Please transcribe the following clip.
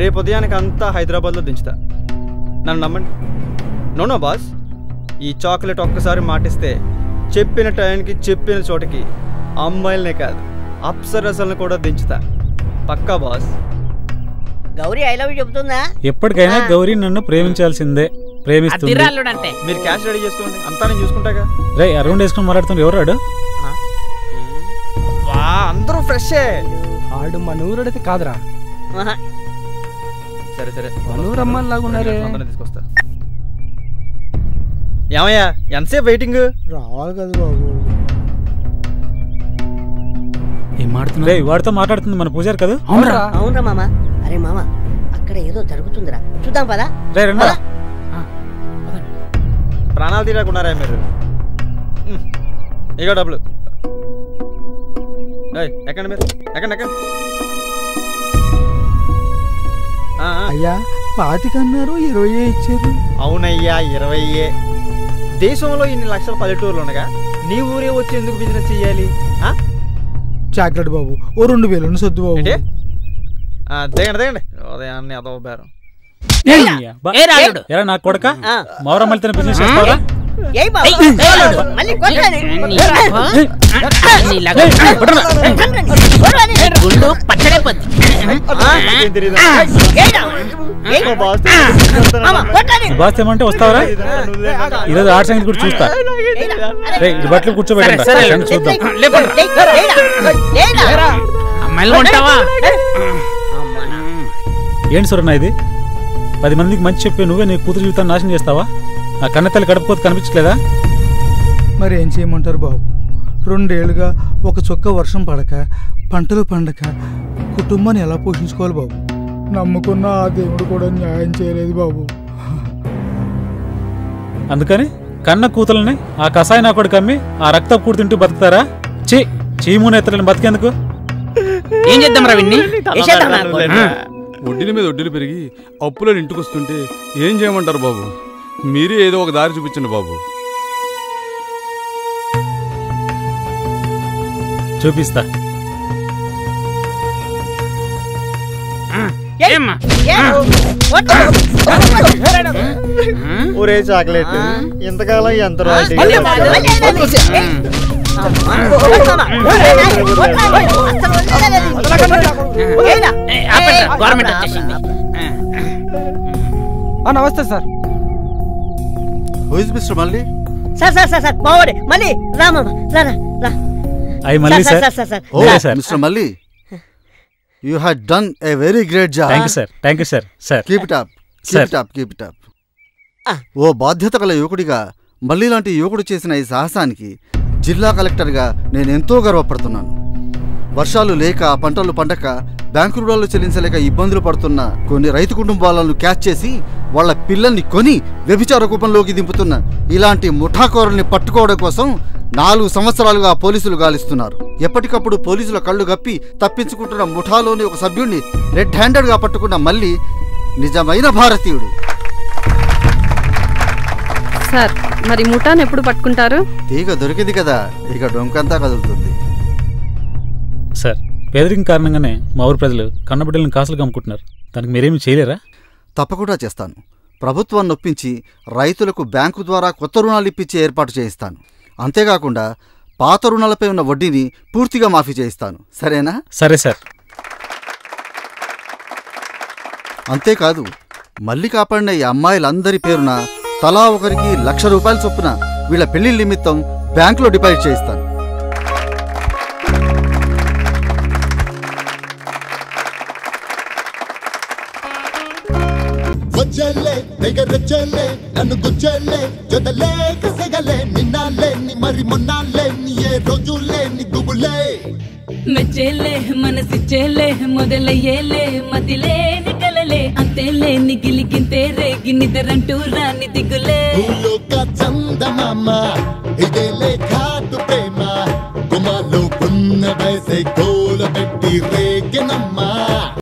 రేపు ఉదయానికి అంతా హైదరాబాద్లో దించుతా. నన్ను నమ్మండి. No no boss. ఈ చాక్లెట్ ఒక్కసారి మాటిస్తే చెప్పిన టైంకి చెప్పిన చోటకి అమ్మాయిలనే కాదు అప్సరసలను కూడా దించుతా. పక్కా boss. Gowri I love you చెబుతుందా ఎప్పటికైనా గౌరీ నన్ను ప్రేమించాల్సిందే ప్రేమిస్తుంది. మీరు క్యాష్ రెడీ చేసుకోండి అంతా నేను చూసుకుంటాగా. రే అరౌండ్ వేసుకుని మాట్లాడుతుంది ఎవరు రాడు? వా అందరూ ఫ్రెషే. ఆడు మనూరుడైతే కాదురా. ఆహా. సరే సరే. మనూరమ్మన్ లాగా ఉన్నారే. అందరిని తీసుకొస్తా. ఏమయ్యా ఎంతసేపు వెయిటింగ్? రావాలి కదా బాబు. ఏం మాడుతున్నా రే వాడితో మాట్లాడుతుంది మన పూజారి కదా? అవునరా. అవునరా మామ. అరే మామ అక్కడ ఏదో జరుగుతుందిరా. చూద్దాం పదా. రే రండి. ప్రాణాలు తీరకున్నారా మీరు. ఇగో డబ్బులు. ఎక్కండి మీరు. ఎక్కండి ఎక్కండి. అయ్యా పాతికన్నారు ఇరవై ఇచ్చారు. అవునయ్యా ఇరవయ్యే దేశంలో ఇన్ని లక్షల పల్లెటూర్లు ఉండగా నీ ఊరే వచ్చి ఎందుకు బిజినెస్ చెయ్యాలి? ఆ? చాక్లెట్ బాబు ఓ రెండు వేలు సొద్దు బాబు. ఆ, దిగండి దిగండి. ఉదయాన్నే అదో బేరం. నా కొడక. మౌరమ్మలతో బిజినెస్ చేస్తావా? ఏయ్ బాబు మళ్ళీ కొట్టండి నీలాగా గుండు పచ్చడైపోద్ది బాస్ ఏమంటే వస్తావరా ఈరోజు ఆర్ట్ సంగతి కూడా చూస్తా రే బట్టలు కూర్చోబెట్టండి చూద్దాం అమ్మాయిలు ఉంటావా ఏంటి సురన్న ఇది పది మందికి మంచి చెప్పి నువ్వే నీ కూతురు జీవితాన్ని నాశనం చేస్తావా ఆ కన్నతల్లి కడుపుకోత కనిపించట్లేదా? మరి ఏం చేయమంటారు బాబు? రెండేళ్ళుగా ఒక చుక్క వర్షం పడక పంటలు పండక కుటుంబాన్ని ఎలా పోషించుకోవాలి బాబు? నమ్ముకున్న ఆ దేవుడు కూడా న్యాయం చేయలేదు బాబు. అందుకని కన్న కూతుల్ని ఆ కషాయ నా కొడుకు అమ్మి ఆ రక్త కూడు తింటూ బతుకుతారా? చీ చీము నేతలను బతికేందుకు? ఏం చేద్దాం రా విన్ని? వడ్డీల మీద వడ్డీలు పెరిగి అప్పులను ఇంటికి వస్తుంటే ఏం చేయమంటారు బాబు? మీరే ఏదో ఒక దారి చూపించండి బాబు చూపిస్తా ఒరే చాక్లెట్ ఇంతకాలం ఎంత నమస్తే సార్ ఇస్ మిస్టర్ మళ్ళీ సార్ సార్ సార్ సార్ బావడే మళ్ళీ రామమ్మ రా రా రా అవి మళ్ళీ సార్, సార్ సార్, సార్, ఓ ఓకే సార్ మిస్టర్ మళ్ళీ you done very great job sir thank you sir sir keep it up Sir. Keep it up keep it up ఓ బాధ్యత గల యువకుడిగా మళ్ళీ లాంటి యువకుడు చేసిన ఈ సాహసానికి జిల్లా కలెక్టర్గా నేను ఎంతో గర్వపడుతున్నాను. వర్షాలు లేక పంటలు పండక బ్యాంకు రుణాలు చెల్లించలేక ఇబ్బందులు పడుతున్న కొన్ని రైతు కుటుంబాలను క్యాచ్ చేసి వాళ్ళ పిల్లల్ని కొని వ్యభిచార కూపంలోకి దింపుతున్న ఇలాంటి ముఠాకోరుల్ని పట్టుకోవడం కోసం నాలుగు సంవత్సరాలుగా పోలీసులు గాలిస్తున్నారు. ఎప్పటికప్పుడు పోలీసుల కళ్ళు గప్పి తప్పించుకుంటున్న ముఠాలోని ఒక సభ్యుడిని రెడ్ హ్యాండెడ్గా పట్టుకున్న మళ్ళీ నిజమైన భారతీయుడు. సార్ మరి ముఠాను ఎప్పుడు పట్టుకుంటారు? తీగ దొరికింది కదా ఇక డొంకంతా కదులుతుంది. పేదరికం కారణంగానే మా ఊరు ప్రజలు కన్నబిడ్డలను కాసులు అమ్ముకుంటున్నారు. దానికి మీరేమీ చేయలేరా? తప్పకుండా చేస్తాను. ప్రభుత్వాన్ని నొప్పించి రైతులకు బ్యాంకు ద్వారా కొత్త రుణాలు ఇప్పించే ఏర్పాటు చేయిస్తాను. అంతేకాకుండా పాత రుణాలపై ఉన్న వడ్డీని పూర్తిగా మాఫీ చేయిస్తాను. సరేనా? సరే సార్. అంతేకాదు మళ్ళీ కాపాడిన ఈ అమ్మాయిలందరి పేరున తలా ఒకరికి లక్ష రూపాయల చొప్పున వీళ్ళ పెళ్ళి నిమిత్తం బ్యాంకులో డిపాజిట్ చేయిస్తాను. దగ్గరొచ్చలే నన్ను గుచ్చలే జొదలే కసగలే నిన్నాలే ని మరి మొన్నాలే ని ఏ రోజులే ని గుబులే. మెచ్చేలే మనసిచ్చేలే మొదలయ్యేలే మదిలే నికలలే అంతేలే నిగిలిగింతే రేగి నిద్రంటూ రాని దిగులే. భూలోక చందమామ ఇదేలే ఘాటు ప్రేమ. గుమాలో ఉన్న వయసే గోల పెట్టి రేగెనమ్మా.